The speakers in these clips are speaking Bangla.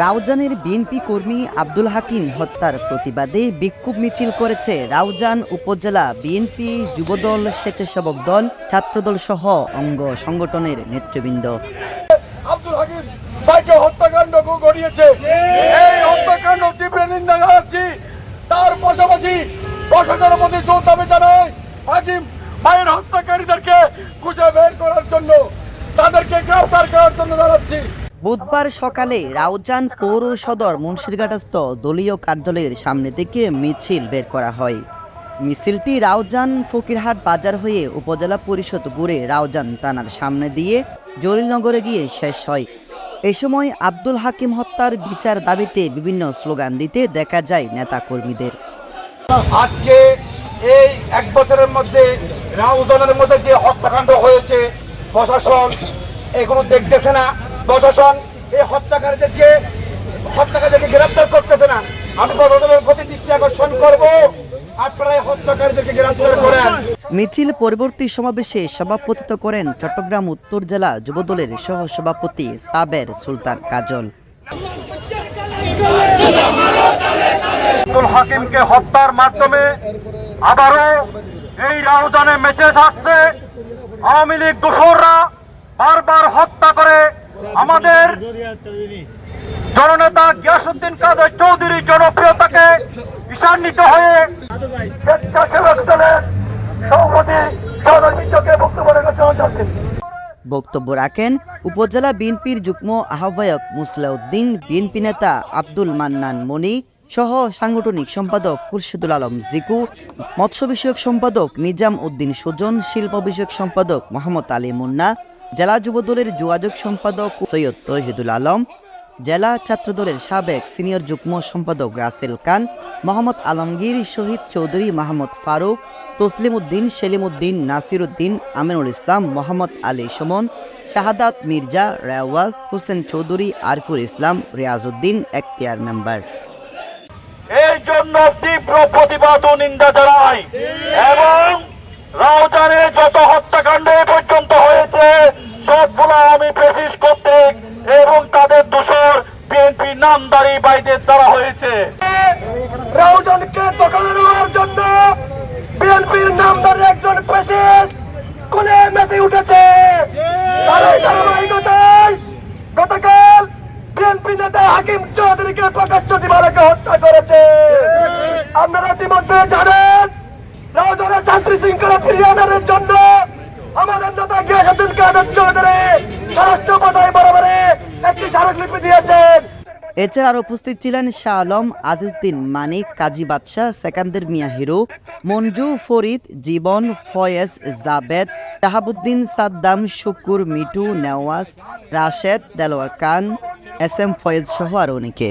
রাউজানের বিএনপি কর্মী আব্দুল হাকিম হত্যার প্রতিবাদে বিক্ষোভ মিছিল করেছে রাউজান উপজেলা বিএনপি যুবদল স্বেচ্ছাসেবক দল ছাত্রদল সহ অঙ্গ সংগঠনের নেতৃবৃন্দ। আব্দুল হাকিম ভাইকে হত্যাকাণ্ড এই হত্যাকাণ্ড তীব্র নিন্দা জানাচ্ছি। তার পাশাপাশি প্রশাসনের প্রতি জোর দাবি জানাই হাকিম ভাইয়ের হত্যাকারীদেরকে খুঁজে বের করার জন্য তাদেরকে গ্রেফতার করার জন্য জানাচ্ছি। বুধবার সকালে রাউজান পৌর সদর মুন্সিরঘাটস্থ দলীয় কার্যালয়ের সামনে থেকে মিছিল বের করা হয়। মিছিলটি রাউজান ফকিরহাট বাজার হয়ে উপজেলা পরিষদ ঘুরে রাউজান থানার সামনে দিয়ে জলিলনগরে গিয়ে শেষ হয়। এ সময় আব্দুল হাকিম হত্যার বিচার দাবিতে বিভিন্ন স্লোগান দিতে দেখা যায় নেতাকর্মীদের। আজকে এই এক বছরের মধ্যে রাউজানের মধ্যে যে হত্যাকাণ্ড হয়েছে প্রশাসন এগুলো দেখতেছে না। প্রশাসন এই হত্যাকারীদেরকে হত্যাকারীদেরকে গ্রেপ্তার করতেছে না। আমি প্রশাসনের প্রতি দৃষ্টি আকর্ষণ করব। আপনারা এই হত্যাকারীদেরকে গ্রেপ্তার করেন। মিছিল পরবর্তী সমাবেশে সভাপতিত্ব করেন চট্টগ্রাম উত্তর জেলা যুবদলের সহ সভাপতি সাবের সুলতান কাজল। আব্দুল হাকিমকে হত্যার মাধ্যমে আবারও এই রাউজানে মেচে আসছে। আওয়ামী লীগ দোসররা বারবার হত্যা করে আমাদের জননেতা গিয়াসুদ্দিন কাদের চৌধুরী জনপ্রিয়তাকে ঈশান্বিত হয়ে স্বেচ্ছাসেবক দলের সভাপতি সহধর্মী বক্তব্য রাখার জন্য বক্তব্য রাখেন উপজেলা বিএনপির যুগ্ম আহ্বায়ক মুসলাউদ্দিন, বিএনপি নেতা আব্দুল মান্নান মনি সহ সাংগঠনিক সম্পাদক খুরশিদুল আলম জিকু, মৎস্য বিষয়ক সম্পাদক নিজাম উদ্দিন সুজন, শিল্প বিষয়ক সম্পাদক মোহাম্মদ আলী মুন্না, জেলা যুবদলের যোগাযোগ সম্পাদক সৈয়দ তহিদুল আলম, জেলা ছাত্রদলের সাবেক সিনিয়র যুগ্ম সম্পাদক রাসেল খান, মোহাম্মদ আলমগীর শহীদ চৌধুরী মাহমুদ ফারুক, তসলিম উদ্দিন, সেলিম উদ্দিন, নাসির উদ্দিন, আমিনুল ইসলাম, মোহাম্মদ আলী সুমন, শাহাদাত মির্জা, রেওয়াজ, হোসেন চৌধুরী, আরিফুল ইসলাম, রিয়াজউদ্দিন, এখতিয়ার মেম্বার। জন্য তীব্র প্রতিবাদ ও নিন্দা জানাই। এবং রাউজানে যত হত্যাকাণ্ড এ পর্যন্ত হয়েছে, সবগুলো আমি প্রেসিস কর্তৃক এবং তাদের দোষর বিএনপি নামদারি বাইদের দ্বারা হয়েছে রাউজানকে দখলে নেওয়ার জন্য বিএনপির নামদারি একজন প্রেসিস কোলে মেতে উঠেছে তার এই ধারাবাহিকতায় গতকাল বিএনপি নেতা হাকিম চৌধুরীকে প্রকাশ্য হত্যা করেছে। আপনারা ইতিমধ্যে জানেন ছাত্রী শৃঙ্খলা ফিরিয়ে জন্য আমাদের নেতা গিয়াসুদ্দিন কাদের চৌধুরী স্বরাষ্ট্র বরাবরে একটি স্মারকলিপি দিয়েছেন। এছাড়া আর উপস্থিত ছিলেন Shah Alam, আজিউদ্দিন Manik, Kazi Badshah, Sekander Mia hero, Manju, Farid, Jibon, Foyez, Jabed Shahabuddin Saddam, Shukur Mitu Newaz, Rashed, Delowar Khan S M Foyez সহ আরও অনেকে।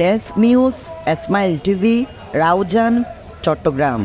Desk news Ismail TV Raozan Chattogram.